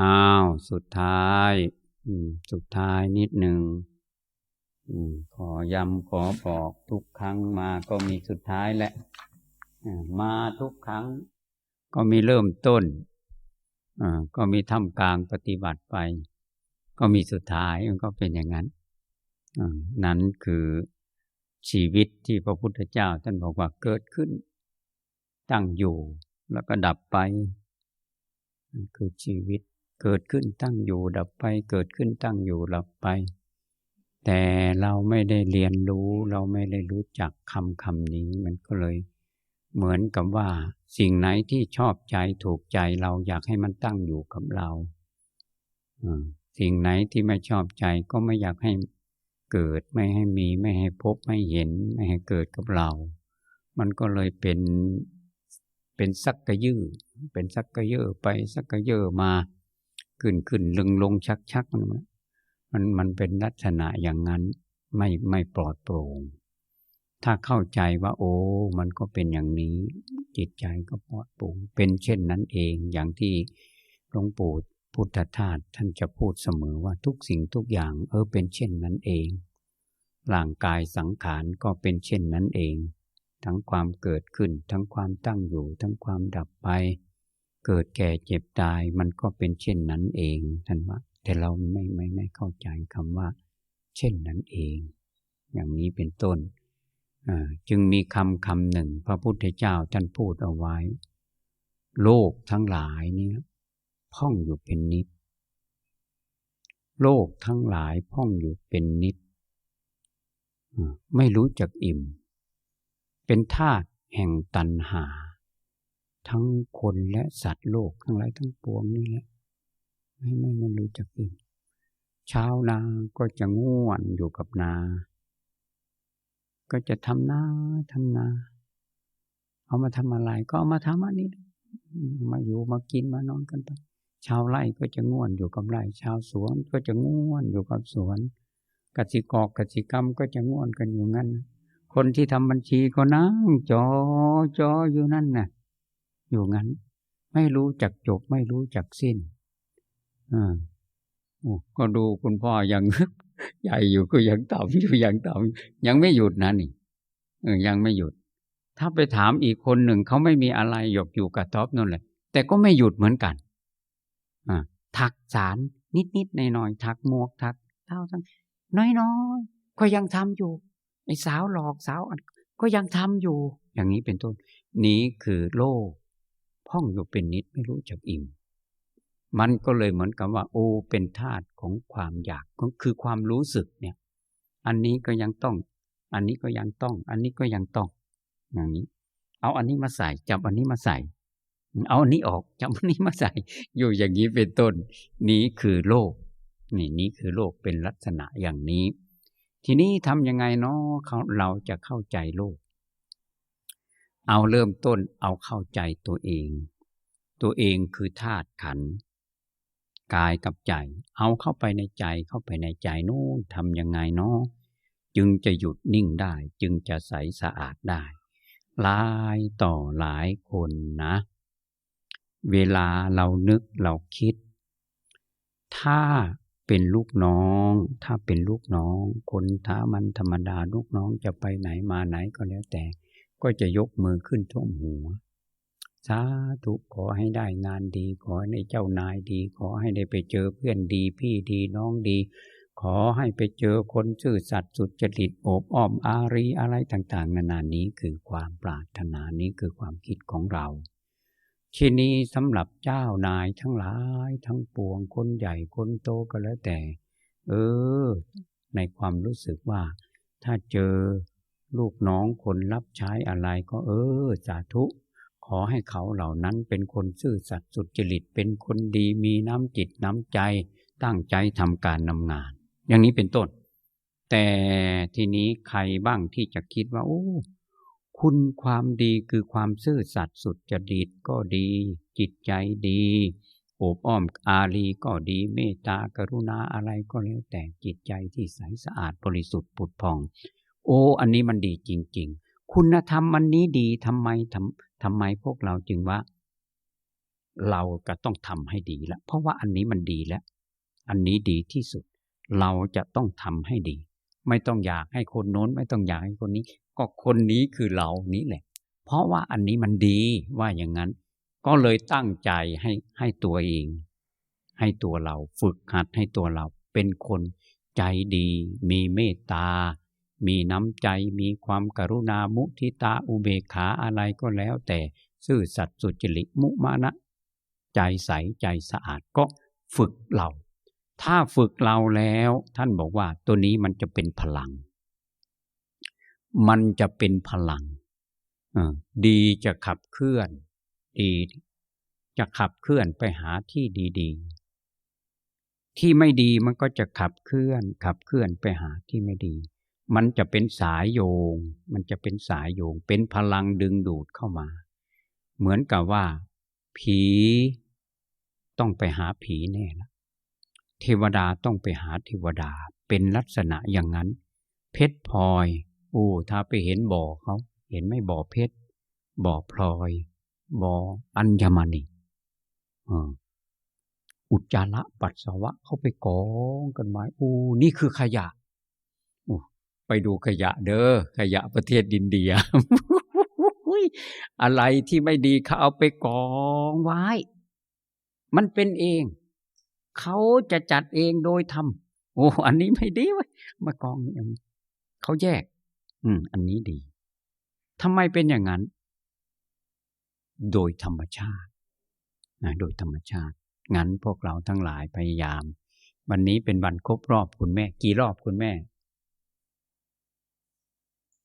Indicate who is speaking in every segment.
Speaker 1: อ้าว สุดท้ายสุดท้ายนิดหนึ่งขอย้ำขอบอกทุกครั้งมาก็มีสุดท้ายแหละมาทุกครั้ง ก็มีเริ่มต้นก็มีทำกลางปฏิบัติไป ก็มีสุดท้ายมันก็เป็นอย่างนั้นนั้นคือชีวิตที่พระพุทธเจ้าท่านบอกว่าเกิดขึ้น ตั้งอยู่แล้วก็ดับไป คือชีวิต เกิดขึ้นตั้งอยู่ดับไป เกิดขึ้นตั้งอยู่ดับไป แต่เราไม่ได้เรียนรู้เราไม่ได้รู้จักคำคำนี้มันก็เลย เหมือนกับว่า สิ่งไหนที่ชอบใจถูกใจเราอยากให้มันตั้งอยู่กับเราสิ่งไหนที่ไม่ชอบใจก็ไม่อยากให้เกิดไม่ให้มีไม่ให้พบไม่เห็นไม่ให้เกิดกับเรา มันก็เลยเป็นเป็นสักกะยือเป็นสักกะเยอไปสักกะเยอมา ขึ้นขึ้นลงลงชักชักมันมันมันเป็นลักษณะอย่างนั้นไม่ไม่ปลอดโปร่ง ถ้าเข้าใจว่า โอ้ มันก็เป็นอย่างนี้ จิตใจก็ปลอดโปร่ง เป็นเช่นนั้นเองอย่างที่หลวงปู่พุทธทาสท่านจะพูดเสมอว่าทุกสิ่งทุกอย่าง เออเป็นเช่นนั้นเองร่างกายสังขารก็เป็นเช่นนั้นเอง ทั้งความเกิดขึ้น ทั้งความตั้งอยู่ ทั้งความดับไป เกิดแก่เจ็บตายมันก็เป็นเช่นนั้นเองท่านว่า แต่เราไม่ไม่ไม่เข้าใจคำว่า เช่นนั้นเอง อย่างนี้เป็นต้นจึงมีคำคำหนึ่ง พระพุทธเจ้าท่านพูดเอาไว้ โลกทั้งหลายนี่ยพ่องอยู่เป็นนิด โลกทั้งหลายพ่องอยู่เป็นนิด ไม่รู้จักอิ่ม เป็นธาตุแห่งตัณหา ทั้งคนและสัตว์โลกทั้งหลายทั้งปวงนี่แหละไม่ไม่ไม่รู้จักอิ่มชาวนาก็จะง่วนอยู่กับนา ก็จะทำนาทำนา เอามาทำอะไร ก็เอามาทำอันนี้ มาอยู่มากินมานอนกันไปชาวไร่ก็จะง่วนอยู่กับไร่ ชาวสวนก็จะง่วนอยู่กับสวนกสิกรกสิกรรมก็จะง่วนกันอยู่งั้น คนที่ทำบัญชีก็นั่งจอจออยู่นั่นน่ะ อยู่งั้น ไม่รู้จักจบ ไม่รู้จักสิ้นอ่าก็ดูคุณพ่อยังใหญ่อยู่ก็ยังต่ำอยู่ยังต่ำยังไม่หยุดนะนี่ยังไม่หยุด ถ้าไปถามอีกคนหนึ่งเขาไม่มีอะไรหยกอยู่กับท็อปนั่นแหละ แต่ก็ไม่หยุดเหมือนกันอ่าถักสารนิดนิดในหน่อยถักหมวกถักเท้าทั้งน้อยน้อยก็ยังทำอยู่ไอ้สาวหลอกสาวก็ยังทำอยู่ อย่างนี้เป็นต้น นี้คือโลก พ่องอยู่เป็นนิดไม่รู้จักอิ่ม มันก็เลยเหมือนกับว่า โอ้เป็นธาตุของความอยากก็คือความรู้สึกเนี่ย อันนี้ก็ยังต้อง อันนี้ก็ยังต้อง อันนี้ก็ยังต้อง อย่างนี้ เอาอันนี้มาใส่จับอันนี้มาใส่ เอาอันนี้ออกจับอันนี้มาใส่ อยู่อย่างนี้เป็นต้น นี้คือโลกนี่นี้คือโลกเป็นลักษณะอย่างนี้ ทีนี้ทำยังไงเนาะเราจะเข้าใจโลก เอาเริ่มต้นเอาเข้าใจตัวเอง ตัวเองคือธาตุขัน กายกับใจ เอาเข้าไปในใจเข้าไปในใจโน้นทำยังไงเนาะจึงจะหยุดนิ่งได้ จึงจะใสสะอาดได้ หลายต่อหลายคนนะ เวลาเรานึกเราคิด ถ้าเป็นลูกน้อง ถ้าเป็นลูกน้อง คนท้ามันธรรมดาลูกน้องจะไปไหนมาไหนก็แล้วแต่ ก็จะยกมือขึ้นท่วมหัว สาธุขอให้ได้งานดี ขอให้เจ้านายดี ขอให้ได้ไปเจอเพื่อนดี พี่ดีน้องดี ขอให้ไปเจอคนซื่อสัตย์สุจริตโอบอ้อมอารีอะไรต่างๆ นานานี้คือความปรารถนานี้คือความคิดของเราทีนี้สำหรับเจ้านายทั้งหลายทั้งปวงคนใหญ่คนโตก็แล้วแต่ เออ ในความรู้สึกว่า ถ้าเจอ ลูกน้องคนรับใช้อะไรก็เออสาธุ ขอให้เขาเหล่านั้นเป็นคนซื่อสัตย์สุจริตเป็นคนดีมีน้ำจิตน้ำใจ ตั้งใจทำการนำงาน อย่างนี้เป็นต้น แต่ทีนี้ใครบ้างที่จะคิดว่า โอ้คุณความดีคือความซื่อสัตย์สุจริตก็ดี จิตใจดีโอบอ้อมอารีก็ดีเมตตากรุณาอะไรก็แล้วแต่จิตใจที่ใสสะอาดบริสุทธิ์ปุดผ่อง โอ้ อันนี้มันดีจริง ๆ คุณธรรมอันนี้ดีทำไมทำทำไมพวกเราจึงว่า เราก็ต้องทำให้ดีล้วเพราะว่าอันนี้มันดีแล้ว อันนี้ดีที่สุด เราจะต้องทำให้ดี ไม่ต้องอยากให้คนโน้น ไม่ต้องอยากให้คนนี้ ก็คนนี้คือเรานี้แหละ เพราะว่าอันนี้มันดีว่าอย่างนั้น ก็เลยตั้งใจให้ให้ตัวเอง ให้ตัวเราฝึกหัดให้ตัวเราเป็นคนใจดี มีเมตตา มีน้ำใจมีความกรุณามุทิตาอุเบกขาอะไรก็แล้วแต่ซื่อสัตย์สุจริตมุมานะ ใจใสใจสะอาดก็ฝึกเรา ถ้าฝึกเราแล้ว ท่านบอกว่าตัวนี้มันจะเป็นพลัง มันจะเป็นพลังดีจะขับเคลื่อน ดีจะขับเคลื่อนไปหาที่ดีๆ ที่ไม่ดีมันก็จะขับเคลื่อน ขับเคลื่อนไปหาที่ไม่ดี มันจะเป็นสายโยง มันจะเป็นสายโยง เป็นพลังดึงดูดเข้ามา เหมือนกับว่า ผีต้องไปหาผีแน่ละเทวดาต้องไปหาเทวดา เป็นลักษณะอย่างนั้น เพชรพลอยโอ้ถ้าไปเห็นบ่อเขา เห็นไม่บ่อเพชร บ่อพลอย บ่ออัญมณีอุจจาระปัสสาวะเขาไปกองกันมาอู้นี่คือขยะ ไปดูขยะเด้อขยะประเทศดินเดีย อะไรที่ไม่ดีเขาเอาไปกองไว้ มันเป็นเอง เขาจะจัดเองโดยทำโอ้อันนี้ไม่ดีเว้ยมากองนี่เขาแยก อืม อันนี้ดีทำไมเป็นอย่างนั้น โดยธรรมชาตินะโดยธรรมชาติ งั้นพวกเราทั้งหลายพยายาม วันนี้เป็นวันครบรอบคุณแม่ กี่รอบคุณแม่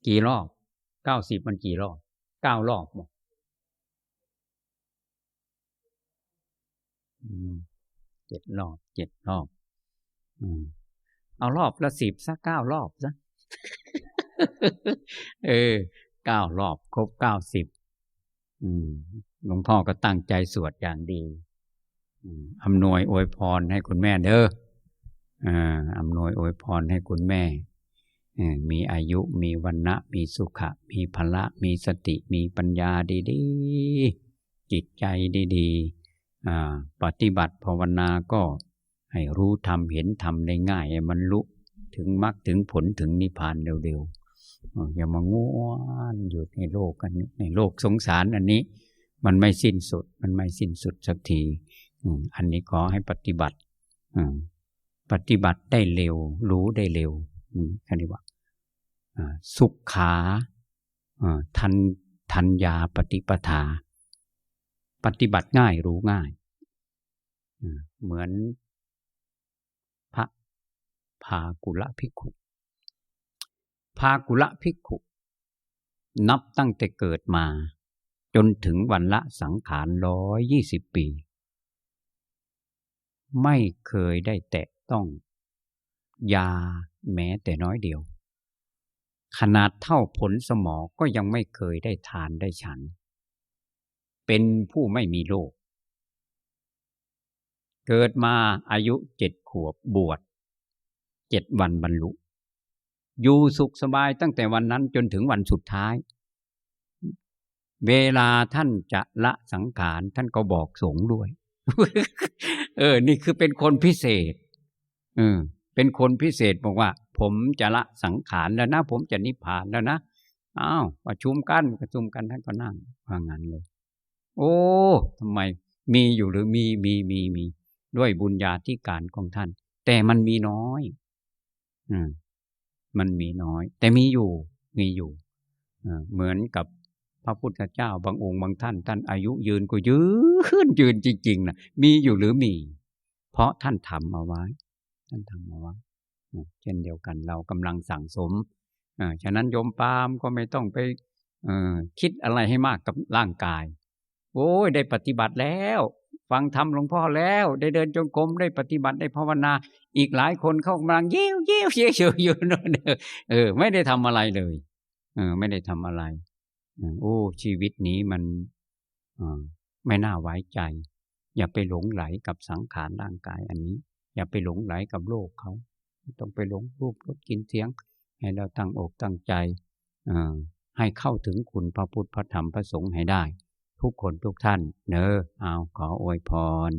Speaker 1: กี่รอบเก้าสิบมันกี่รอบเก้ารอบเจ็ดรอบเจ็ดรอบเอารอบละสิบสักเก้ารอบซะเออเก้ารอบครบเก้าสิบหลวงพ่อก็ตั้งใจสวดอย่างดีอำนวยอวยพรให้คุณแม่เด้ออำนวยอวยพรให้คุณแม่ มีอายุมีวันณะมีสุขะ มีพละ มีสติ มีปัญญาดีๆ จิตใจดีๆ ปฏิบัติภาวนาก็ให้รู้ทำเห็นทำได้ง่ายมันลุถึงมรรคถึงผลถึงนิพพานเร็วๆ อย่ามาง่วนอยู่ในโลกอันนี้ในโลกสงสารอันนี้ มันไม่สิ้นสุด มันไม่สิ้นสุดสักทีอันนี้ขอให้ปฏิบัติปฏิบัติได้เร็ว รู้ได้เร็วคันนี้ว่า สุขขาทันทันยาปฏิปทา ปฏิบัติง่ายรู้ง่าย เหมือนพระพากุละภิกขุพากุละภิกขุ นับตั้งแต่เกิดมา จนถึงวันละสังขารร้อยยี่สิบปี ไม่เคยได้แตะต้อง ยาแม้แต่น้อยเดียว ขนาดเท่าผลสมอก็ยังไม่เคยได้ทานได้ฉัน เป็นผู้ไม่มีโรคเกิดมาอายุเจ็ดขวบบวชเจ็ดวันบรรลุ อยู่สุขสบายตั้งแต่วันนั้นจนถึงวันสุดท้าย เวลาท่านจะละสังขารท่านก็บอกสงด้วย เออ นี่คือเป็นคนพิเศษ เออ เป็นคนพิเศษบอกว่า ผมจะละสังขารแล้วนะ ผมจะนิพพานแล้วนะอ้าวประชุมกันประชุมกันท่านก็นั่งว่างั้นเลย โอ้ทำไมมีอยู่หรือมีมีมีมี ด้วยบุญญาธิการของท่าน แต่มันมีน้อยอืมมันมีน้อย แต่มีอยู่ มีอยู่เหมือนกับพระพุทธเจ้าบางองค์บางท่าน ท่านอายุยืนก็ยืนยืนจริงๆนะมีอยู่หรือมี เพราะท่านทำเอาไว้ ท่านทำเอาไว้ เช่นเดียวกันเรากำลังสั่งสมฉะนั้นโยมปามก็ไม่ต้องไปคิดอะไรให้มากกับร่างกาย โอ้ยได้ปฏิบัติแล้ว ฟังธรรมหลวงพ่อแล้ว ได้เดินจงกรมได้ปฏิบัติได้ภาวนา อีกหลายคนเข้ากำลังเยี่ยวเยี่ยวเยี่ยวอยู่นั่นเออ ไม่ได้ทำอะไรเลย เออ ไม่ได้ทำอะไรโอ้ชีวิตนี้มันไม่น่าไว้ใจ อย่าไปหลงไหลกับสังขารร่างกายอันนี้ อย่าไปหลงไหลกับโลกเขา ต้องไปหลงรูปรสกินเสียง ให้เราตั้งอกตั้งใจให้เข้าถึงคุณพระพุทธพระธรรมพระสงฆ์ให้ได้ ทุกคนทุกท่าน เนอเอาขออวยพร